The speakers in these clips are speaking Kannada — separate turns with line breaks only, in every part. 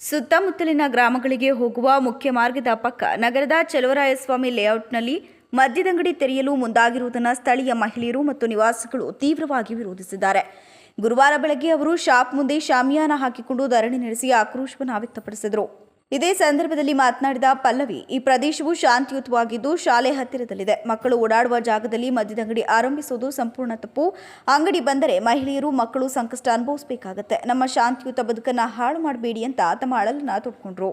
ಸುತ್ತಮುತ್ತಲಿನ ಗ್ರಾಮಗಳಿಗೆ ಹೋಗುವ ಮುಖ್ಯ ಮಾರ್ಗದ ಪಕ್ಕ ನಗರದ ಚಲುವರಾಯಸ್ವಾಮಿ ಲೇಔಟ್ನಲ್ಲಿ ಮದ್ಯದಂಗಡಿ ತೆರೆಯಲು ಮುಂದಾಗಿರುವುದನ್ನು ಸ್ಥಳೀಯ ಮಹಿಳೆಯರು ಮತ್ತು ನಿವಾಸಿಗಳು ತೀವ್ರವಾಗಿ ವಿರೋಧಿಸಿದ್ದಾರೆ. ಗುರುವಾರ ಬೆಳಗ್ಗೆ ಅವರು ಶಾಪ್ ಮುಂದೆ ಶಾಮಿಯಾನ ಹಾಕಿಕೊಂಡು ಧರಣಿ ನಡೆಸಿ ಆಕ್ರೋಶವನ್ನು ವ್ಯಕ್ತಪಡಿಸಿದರು. ಇದೇ ಸಂದರ್ಭದಲ್ಲಿ ಮಾತನಾಡಿದ ಪಲ್ಲವಿ, ಈ ಪ್ರದೇಶವು ಶಾಂತಿಯುತವಾಗಿದ್ದು ಶಾಲೆ ಹತ್ತಿರದಲ್ಲಿದೆ. ಮಕ್ಕಳು ಓಡಾಡುವ ಜಾಗದಲ್ಲಿ ಮದ್ಯದಂಗಡಿ ಆರಂಭಿಸುವುದು ಸಂಪೂರ್ಣ ತಪ್ಪು. ಅಂಗಡಿ ಬಂದರೆ ಮಹಿಳೆಯರು, ಮಕ್ಕಳು ಸಂಕಷ್ಟ ಅನುಭವಿಸಬೇಕಾಗತ್ತೆ. ನಮ್ಮ ಶಾಂತಿಯುತ ಬದುಕನ್ನ ಹಾಳು ಮಾಡಬೇಡಿ ಅಂತ ತಮ್ಮ ಅಳಲನ್ನ ತೊಡ್ಕೊಂಡ್ರು.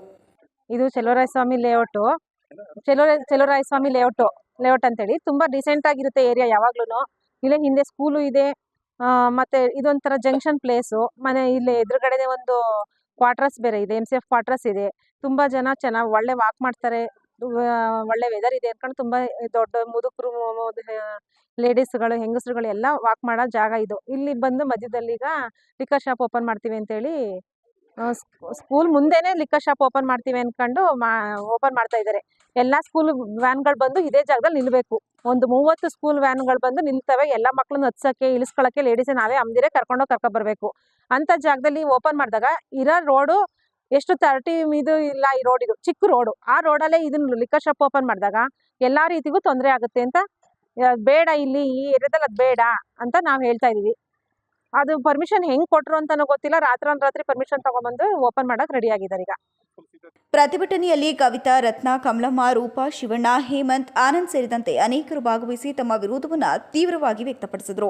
ಇದು Cheluvaraya Swamy layout. Cheluvaraya Swamy layout, layout ಅಂತೇಳಿ ತುಂಬಾ ಡಿಸೆಂಟ್ ಆಗಿರುತ್ತೆ ಏರಿಯಾ ಯಾವಾಗ್ಲೂ ಇಲ್ಲೇ ಹಿಂದೆ ಸ್ಕೂಲು ಇದೆ. ಮತ್ತೆ ಇದೊಂಥರ ಜಂಕ್ಷನ್ ಪ್ಲೇಸು ಮನೆ ಇಲ್ಲಿ ಎದುರುಗಡೆನೆ ಒಂದು ಕ್ವಾರ್ಟರ್ಸ್ ಬೇರೆ ಇದೆ ಎಂ ಸಿ ಎಫ್ ಕ್ವಾರ್ಟರ್ಸ್ ಇದೆ. ತುಂಬ ಜನ ಚೆನ್ನಾಗಿ ಒಳ್ಳೆ ವಾಕ್ ಮಾಡ್ತಾರೆ. ಒಳ್ಳೆ ವೆದರ್ ಇದೆ ಅನ್ಕೊಂಡು ತುಂಬ ದೊಡ್ಡ ಮುದುಕರು ಲೇಡೀಸ್ಗಳು ಹೆಂಗಸ್ರುಗಳು ಎಲ್ಲ ವಾಕ್ ಮಾಡೋ ಜಾಗ ಇದು. ಇಲ್ಲಿ ಬಂದು ಮಧ್ಯದಲ್ಲಿ ಈಗ ಲಿಕ್ಕರ್ ಶಾಪ್ ಓಪನ್ ಮಾಡ್ತೀವಿ ಅಂತೇಳಿ ಸ್ಕೂಲ್ ಮುಂದೆನೆ ಲಿಕ್ಕರ್ ಶಾಪ್ ಓಪನ್ ಮಾಡ್ತೀವಿ ಅನ್ಕೊಂಡು ಮಾ, ಓಪನ್ ಮಾಡ್ತಾ ಇದ್ದಾರೆ ಎಲ್ಲ ಸ್ಕೂಲ್ ವ್ಯಾನ್ಗಳು ಬಂದು ಇದೇ ಜಾಗದಲ್ಲಿ ನಿಲ್ಬೇಕು. ಒಂದು ಮೂವತ್ತು ಸ್ಕೂಲ್ ವ್ಯಾನ್ಗಳು ಬಂದು ನಿಲ್ತವೆ, ಎಲ್ಲ ಮಕ್ಕಳನ್ನ ಹತ್ಸಕ್ಕೆ, ಇಳಿಸ್ಕೊಳಕ್ಕೆ ಲೇಡೀಸ್ ನಾವೇ ಅಮ್ದಿರೇ ಕರ್ಕೊಂಡೋಗಿ ಕರ್ಕೊಬರ್ಬೇಕು ಬರ್ಬೇಕು. ಅಂತ ಜಾಗದಲ್ಲಿ ಓಪನ್ ಮಾಡಿದಾಗ ಇರೋ ರೋಡು ಎಷ್ಟು ತರ್ಟಿ ಇದು ಇಲ್ಲ ಈ ರೋಡ್ ಇದು ಚಿಕ್ಕ ರೋಡು. ಆ ರೋಡಲ್ಲೇ ಇದನ್ನ ಲಿಕ್ಕರ್ ಶಾಪ್ ಓಪನ್ ಮಾಡಿದಾಗ ಎಲ್ಲಾ ರೀತಿಗೂ ತೊಂದರೆ ಆಗುತ್ತೆ ಅಂತ ಬೇಡ ಇಲ್ಲಿ, ಈ ಏರಿಯಾದಲ್ಲಿ ಅದು ಬೇಡ ಅಂತ ನಾವು ಹೇಳ್ತಾ ಇದೀವಿ. ಅದು ಪರ್ಮಿಷನ್ ಹೆಂಗ್ ಕೊಟ್ರು ಅಂತಾನೂ ಗೊತ್ತಿಲ್ಲ. ರಾತ್ರಿ ರಾತ್ರಿ ಪರ್ಮಿಷನ್ ತಗೊಂಡ್ಬಂದು ಓಪನ್ ಮಾಡಕ್ ರೆಡಿ ಆಗಿದ್ದಾರೆ ಈಗ.
ಪ್ರತಿಭಟನೆಯಲ್ಲಿ ಕವಿತಾ, ರತ್ನ, ಕಮಲಮ್ಮ, ರೂಪಾ, ಶಿವಣ್ಣ, ಹೇಮಂತ್, ಆನಂದ್ ಸೇರಿದಂತೆ ಅನೇಕರು ಭಾಗವಹಿಸಿ ತಮ್ಮ ವಿರೋಧವನ್ನು ತೀವ್ರವಾಗಿ ವ್ಯಕ್ತಪಡಿಸಿದರು.